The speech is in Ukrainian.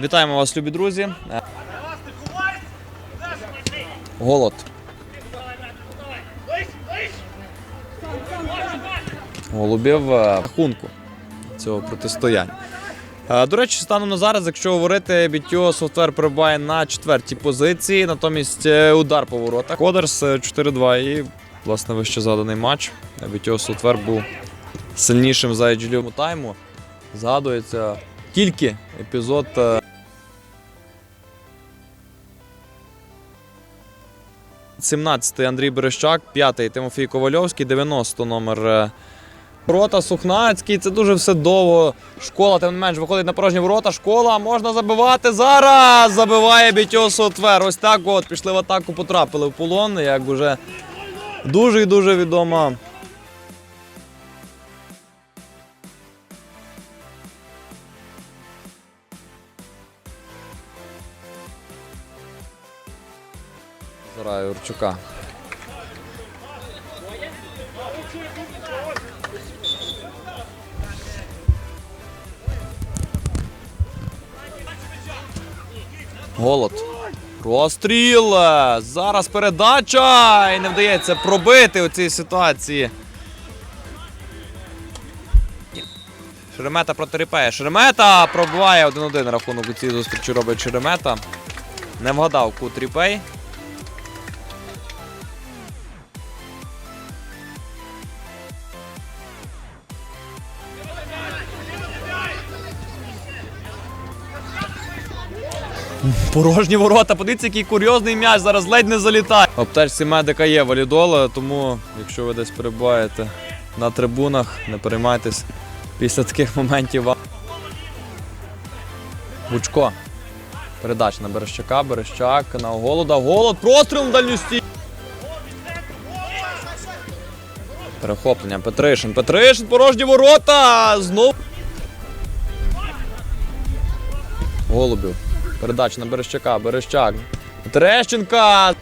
Вітаємо вас, любі друзі. Голод. Голубів е, рахунку цього протистояння. Е, До речі, станом на зараз, якщо говорити, BTO Software перебуває на четвертій позиції, натомість е, удар по воротах. Кодерс е, 4-2 і, власне, вище заданий матч. BTO Software був сильнішим за IGL тайму. Згадується тільки епізод. 17-й Андрій Берещак, 5-й Тимофій Ковальовський, 90 номер Рота Ворота Сухнацький, це дуже все довго. Школа, тим не менш, виходить на порожні ворота. Школа можна забивати. Зараз забиває Бітьо Твер. Ось так от пішли в атаку, потрапили в полон. Як уже дуже і дуже відома. Зара Юрчука. Голод. Розстріл! Зараз передача! І не вдається пробити у цій ситуації. Шеремета проти. Шеремета пробиває 1-1 рахунок у цій зустрічі робить Шеремета. Не вгадав кут Ріпей. Порожні ворота. Подивіться, який курйозний м'яч зараз ледь не залітає. Аптечці медика є валідола, тому якщо ви десь перебуваєте на трибунах, не переймайтесь. Після таких моментів вам. Бучко. Передача на Берещака, Берещак на голода. Голод, простріл дальню стій. Перехоплення. Петришин. Петришин, порожні ворота. Знов. Голубів. Передача на Берещака. Берещак. Терещенка.